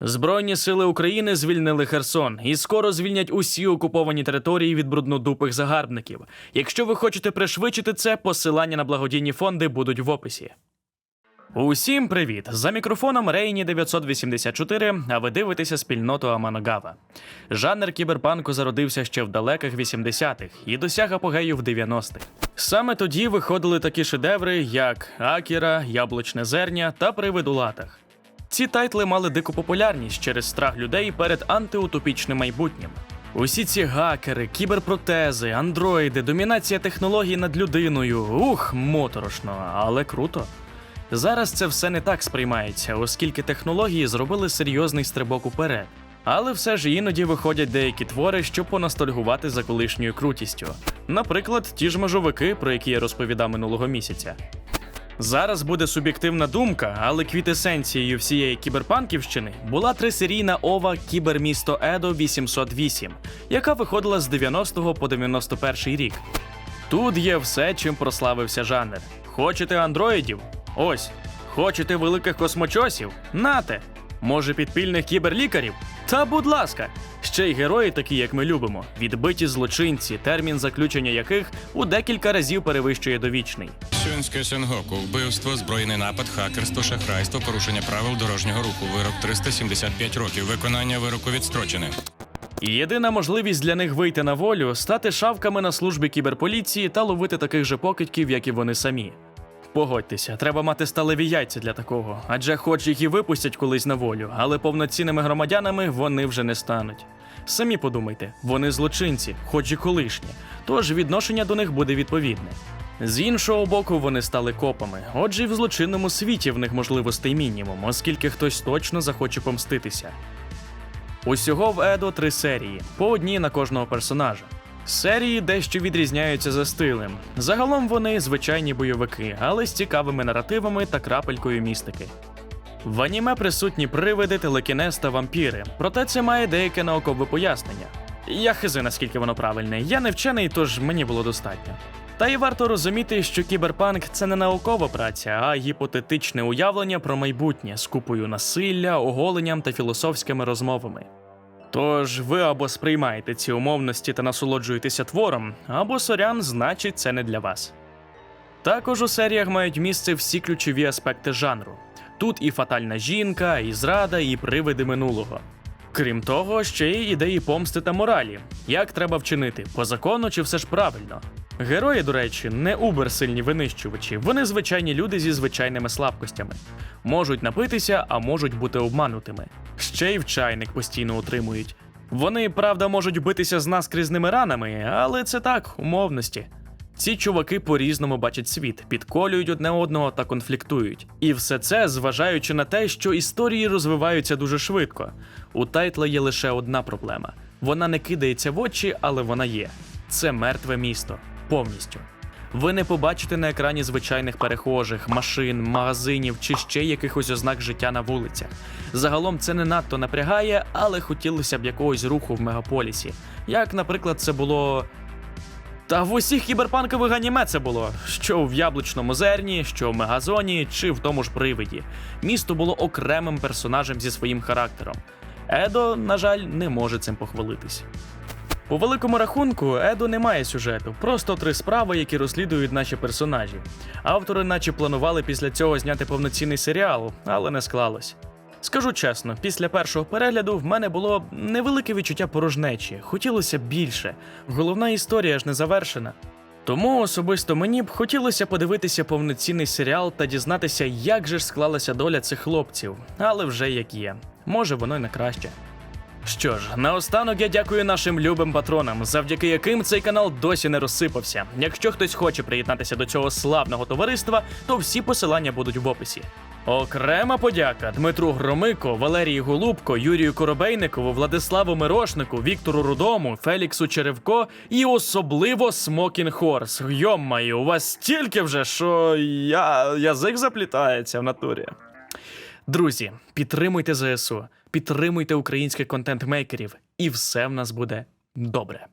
Збройні сили України звільнили Херсон і скоро звільнять усі окуповані території від бруднодупих загарбників. Якщо ви хочете пришвидшити це, посилання на благодійні фонди будуть в описі. Усім привіт! За мікрофоном Рейні 984, а ви дивитеся спільноту Аманогава. Жанр кіберпанку зародився ще в далеких 80-х і досяг апогею в 90-х. Саме тоді виходили такі шедеври, як Акіра, Яблучне зерня та Привид у латах. Ці тайтли мали дику популярність через страх людей перед антиутопічним майбутнім. Усі ці гакери, кіберпротези, андроїди, домінація технологій над людиною. Ух, моторошно, але круто. Зараз це все не так сприймається, оскільки технології зробили серйозний стрибок уперед. Але все ж іноді виходять деякі твори, щоб понастальгувати за колишньою крутістю. Наприклад, ті ж межовики, про які я розповідав минулого місяця. Зараз буде суб'єктивна думка, але квітесенцією всієї кіберпанківщини була трисерійна ова Кібермісто Едо 808, яка виходила з 90 по 91 рік. Тут є все, чим прославився жанр. Хочете андроїдів? Ось. Хочете великих космочосів? Нате. Може, підпільних кіберлікарів? Та будь ласка. Ще й герої, такі як ми любимо, відбиті злочинці, термін заключення яких у декілька разів перевищує довічний. Сюнське Сенгоку, вбивство, збройний напад, хакерство, шахрайство, порушення правил дорожнього руху, вирок 375 років, виконання вироку відстрочене. І єдина можливість для них вийти на волю стати шавками на службі кіберполіції та ловити таких же покидьків, як і вони самі. Погодьтеся, треба мати сталеві яйця для такого, адже хоч їх і випустять колись на волю, але повноцінними громадянами вони вже не стануть. Самі подумайте, вони злочинці, хоч і колишні, тож відношення до них буде відповідне. З іншого боку, вони стали копами, отже, і в злочинному світі в них можливостей мінімум, оскільки хтось точно захоче помститися. Усього в Едо три серії, по одній на кожного персонажа. Серії дещо відрізняються за стилем. Загалом вони звичайні бойовики, але з цікавими наративами та крапелькою містики. В аніме присутні привиди, телекінез та вампіри, проте це має деяке наукове пояснення. Я хизи, наскільки воно правильне, я не вчений, тож мені було достатньо. Та й варто розуміти, що кіберпанк це не наукова праця, а гіпотетичне уявлення про майбутнє з купою насилля, оголенням та філософськими розмовами. Тож ви або сприймаєте ці умовності та насолоджуєтеся твором, або сорян, значить, це не для вас. Також у серіях мають місце всі ключові аспекти жанру. Тут і фатальна жінка, і зрада, і привиди минулого. Крім того, ще й ідеї помсти та моралі. Як треба вчинити, по закону чи все ж правильно? Герої, до речі, не уберсильні винищувачі, вони звичайні люди зі звичайними слабкостями. Можуть напитися, а можуть бути обманутими. Ще й в чайник постійно утримують. Вони, правда, можуть битися з наскрізними ранами, але це так, умовності. Ці чуваки по-різному бачать світ, підколюють одне одного та конфліктують. І все це зважаючи на те, що історії розвиваються дуже швидко. У тайтла є лише одна проблема: вона не кидається в очі, але вона є. Це мертве місто повністю. Ви не побачите на екрані звичайних перехожих, машин, магазинів чи ще якихось ознак життя на вулицях. Загалом це не надто напрягає, але хотілося б якогось руху в мегаполісі. Як, наприклад, це було та в усіх кіберпанкових аніме це було, що в яблучному зерні, що в мегазоні, чи в тому ж привиді. Місто було окремим персонажем зі своїм характером. Едо, на жаль, не може цим похвалитись. У великому рахунку, Едо не має сюжету, просто три справи, які розслідують наші персонажі. Автори, наче планували після цього зняти повноцінний серіал, але не склалось. Скажу чесно, після першого перегляду в мене було невелике відчуття порожнечі, хотілося більше. Головна історія ж не завершена. Тому особисто мені б хотілося подивитися повноцінний серіал та дізнатися, як же ж склалася доля цих хлопців, але вже як є. Може, воно й на краще. Що ж, наостанок я дякую нашим любим патронам, завдяки яким цей канал досі не розсипався. Якщо хтось хоче приєднатися до цього славного товариства, то всі посилання будуть в описі. Окрема подяка Дмитру Громико, Валерії Голубко, Юрію Коробейникову, Владиславу Мирошнику, Віктору Рудому, Феліксу Черевко і особливо Смокін Хорс. Йоммаю, у вас стільки вже, що я язик заплітається в натурі. Друзі, підтримуйте ЗСУ, підтримуйте українських контент-мейкерів, і все в нас буде добре.